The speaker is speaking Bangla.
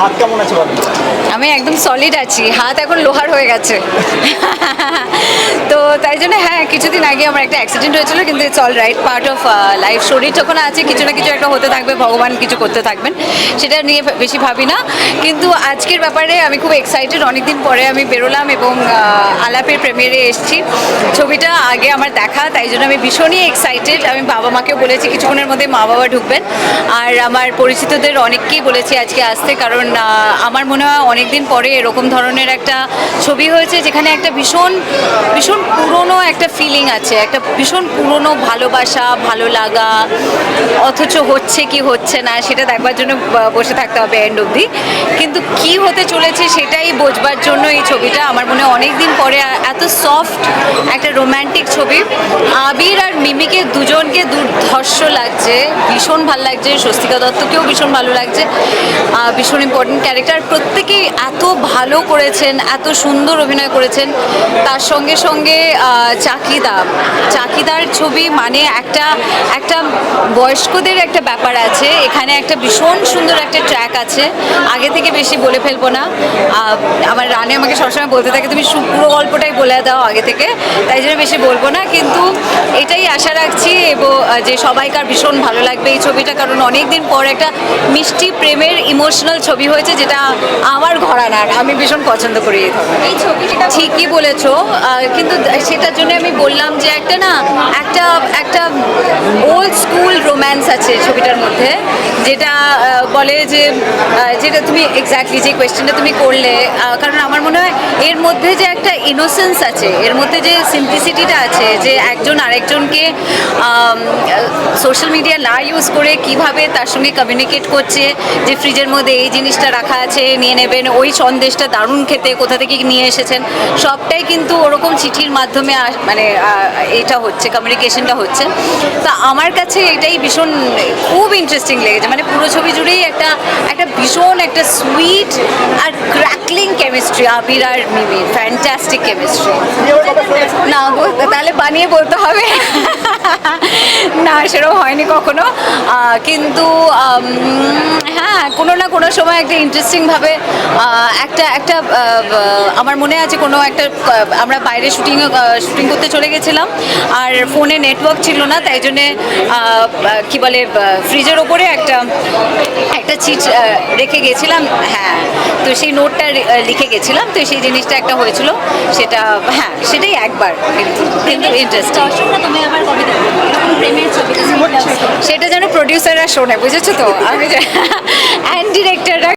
হাত কেমন আছে আমি একদম সলিড আছি। হাত এখন লোহার হয়ে গেছে। তাই জন্য হ্যাঁ কিছুদিন আগে আমার একটা অ্যাক্সিডেন্ট হয়েছিল, কিন্তু it's all right part of life শরীর যখন আছে, কিছু না কিছু একটা হতে থাকবে, ভগবান কিছু করতে থাকবেন, সেটা নিয়ে বেশি ভাবি না। কিন্তু আজকের ব্যাপারে আমি খুব এক্সাইটেড অনেকদিন পরে আমি বেরোলাম এবং আলাপের প্রেমিয়ারে এসেছি। ছবিটা আগে আমার দেখা, তাই জন্য আমি ভীষণই এক্সাইটেড আমি বাবা মাকেও বলেছি, কিছুক্ষণের মধ্যে মা বাবা ঢুকবেন। আর আমার পরিচিতদের অনেককেই বলেছি আজকে আসতে, কারণ আমার মনে হয় অনেক দিন পরে এরকম ধরনের একটা ছবি হয়েছে, যেখানে একটা ভীষণ ভীষণ পুরনো একটা ফিলিং আছে, একটা ভীষণ পুরনো ভালোবাসা, ভালো লাগা, অথচ হচ্ছে কি হচ্ছে না, সেটা দেখবার জন্য বসে থাকতে হবে এন্ড অবধি। কিন্তু কি হতে চলেছে সেটাই বোঝবার জন্য এই ছবিটা আমার মনে অনেক দিন পরে এত সফট একটা রোম্যান্টিক ছবি। আবির আর মিমিকে দুজনকে দুর্ধর্ষ লাগছে, ভীষণ ভালো লাগছে, স্বস্তিকা দত্তকেও ভীষণ ভালো লাগছে ভীষণ ইম্পর্টেন্ট ক্যারেক্টার প্রত্যেকেই এত ভালো করেছেন, এত সুন্দর অভিনয় করেছেন। তার সঙ্গে সঙ্গে চাকিদা। চাকিদার ছবি মানে একটা একটা বয়স্কদের একটা ব্যাপার আছে। এখানে একটা ভীষণ সুন্দর একটা ট্র্যাক আছে। আগে থেকে বেশি বলে ফেলব না। আমার রানে আমাকে সবসময় বলতে থাকে তুমি সু- পুরো গল্পটাই বলে দাও আগে থেকে। তাই জন্য বেশি বলব না। কিন্তু এটাই আশা রাখছি এবং যে সবাইকার ভীষণ ভালো লাগবে এই ছবিটা। কারণ অনেক দিন পর একটা মিষ্টি প্রেমের ইমোশনাল ছবি হয়েছে যেটা আমার ঘরানার। আমি ভীষণ পছন্দ করি এই ছবিটা ঠিকই বলেছ। কিন্তু সেটার জন্য আমি বললাম যে একটা না, একটা একটা ওল্ড স্কুল রোম্যান্স আছে ছবিটার মধ্যে, যেটা বলে যে যেটা তুমি এক্স্যাক্টলি যে কোয়েশ্চেনটা তুমি করলে কারণ আমার মনে হয় এর মধ্যে যে একটা ইনোসেন্স আছে, এর মধ্যে যে সিম্পলিসিটিটা আছে, যে একজন আরেকজনকে সোশ্যাল মিডিয়া না ইউজ করে কীভাবে তার সঙ্গে কমিউনিকেট করছে, যে ফ্রিজের মধ্যে এই জিনিসটা রাখা আছে, নিয়ে নেবেন, ওই সন্দেশটা দারুণ খেতে কোথা থেকে নিয়ে এসেছেন, সবটাই কিন্তু ওরকম চিঠির মাধ্যমে আস- মানে এটা হচ্ছে কমিউনিকেশনটা হচ্ছে। তা আমার কাছে এটাই ভীষণ, খুব ইন্টারেস্টিং লেগেছে। মানে পুরো ছবি জুড়েই একটা একটা ভীষণ, একটা সুইট আর ক্র্যাকলিং কেমিস্ট্রি আবির আর মিমির ফ্যান্টাস্টিক কেমিস্ট্রি না তাহলে বানিয়ে বলতে হবে। না, সেরকম হয়নি কখনো। কিন্তু হ্যাঁ কোনো না কোনো সময় একটা ইন্টারেস্টিংভাবে একটা একটা আমার মনে আছে কোনো একটা আমরা বাইরে শুটিং শুটিং করতে চলে গেছিলাম আর ফোনে নেটওয়ার্ক ছিল না তাই জন্যে কী বলে ফ্রিজের ওপরে একটা একটা চিট রেখে গেছিলাম হ্যাঁ তো সেই নোটটা লিখে গেছিলাম তো সেই জিনিসটা একটা হয়েছিল সেটা হ্যাঁ সেটাই একবার কিন্তু ইন্টারেস্টিং তুমি আবার কবে দেখবে? প্রেমের ছবি প্রডিউসাররা শোনে বুঝেছ তো? আমি অ্যান্ড ডিরেক্টররা